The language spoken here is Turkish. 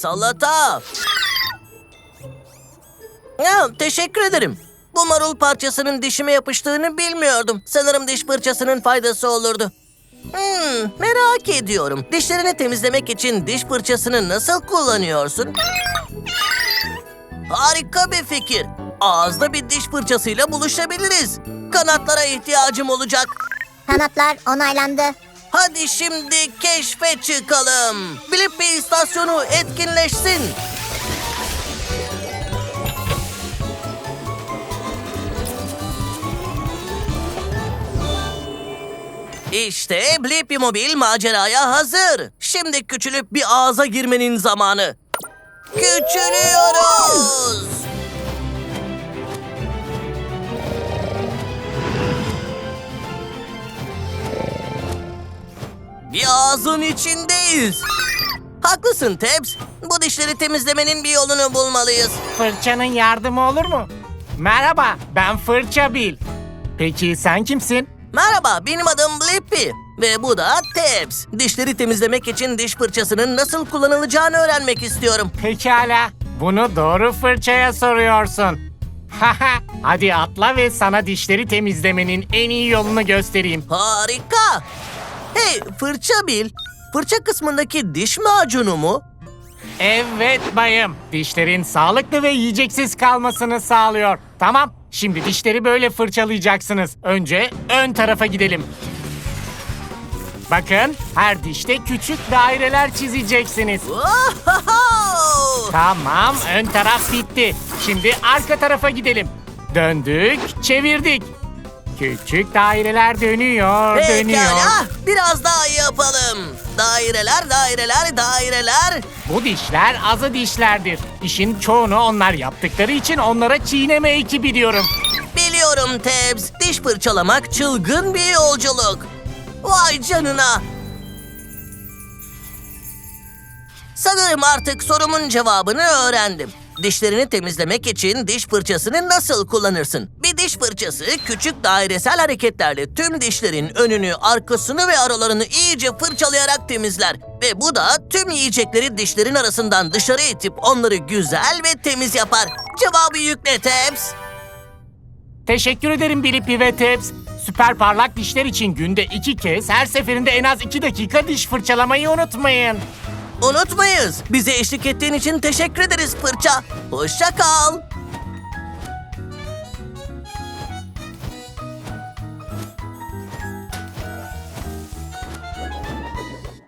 Salata. Ya, teşekkür ederim. Bu marul parçasının dişime yapıştığını bilmiyordum. Sanırım diş fırçasının faydası olurdu. Hmm, merak ediyorum. Dişlerini temizlemek için diş fırçasını nasıl kullanıyorsun? Harika bir fikir. Ağızda bir diş fırçasıyla buluşabiliriz. Kanatlara ihtiyacım olacak. Kanatlar onaylandı. Hadi şimdi keşfe çıkalım. Blippi istasyonu etkinleşsin. İşte Blippi Mobil maceraya hazır. Şimdi küçülüp bir ağza girmenin zamanı. Küçülüyoruz. Bir ağzın içindeyiz. Haklısın Teps. Bu dişleri temizlemenin bir yolunu bulmalıyız. Fırçanın yardımı olur mu? Merhaba, ben Fırça Bil. Peki sen kimsin? Merhaba, benim adım Blippi. Ve bu da Teps. Dişleri temizlemek için diş fırçasının nasıl kullanılacağını öğrenmek istiyorum. Pekala, bunu doğru fırçaya soruyorsun. Haha, hadi atla ve sana dişleri temizlemenin en iyi yolunu göstereyim. Harika. Hey, fırça bil. Fırça kısmındaki diş macunu mu? Evet bayım, dişlerin sağlıklı ve yiyeceksiz kalmasını sağlıyor. Tamam, şimdi dişleri böyle fırçalayacaksınız. Önce ön tarafa gidelim. Bakın, her dişte küçük daireler çizeceksiniz. Tamam, ön taraf bitti. Şimdi arka tarafa gidelim. Döndük, çevirdik. Küçük daireler dönüyor, dönüyor. Pekala, biraz daha yapalım. Daireler, daireler, daireler. Bu dişler azı dişlerdir. İşin çoğunu onlar yaptıkları için onlara çiğneme ekibi diyorum. Biliyorum Tebs, diş fırçalamak çılgın bir yolculuk. Vay canına. Sanırım artık sorumun cevabını öğrendim. Dişlerini temizlemek için diş fırçasını nasıl kullanırsın? Bir diş fırçası küçük dairesel hareketlerle tüm dişlerin önünü, arkasını ve aralarını iyice fırçalayarak temizler. Ve bu da tüm yiyecekleri dişlerin arasından dışarı itip onları güzel ve temiz yapar. Cevabı yükle Tebs. Teşekkür ederim Bilipi ve Teps. Süper parlak dişler için günde iki kez, her seferinde en az iki dakika diş fırçalamayı unutmayın. Unutmayız. Bize eşlik ettiğin için teşekkür ederiz fırça. Hoşça kal.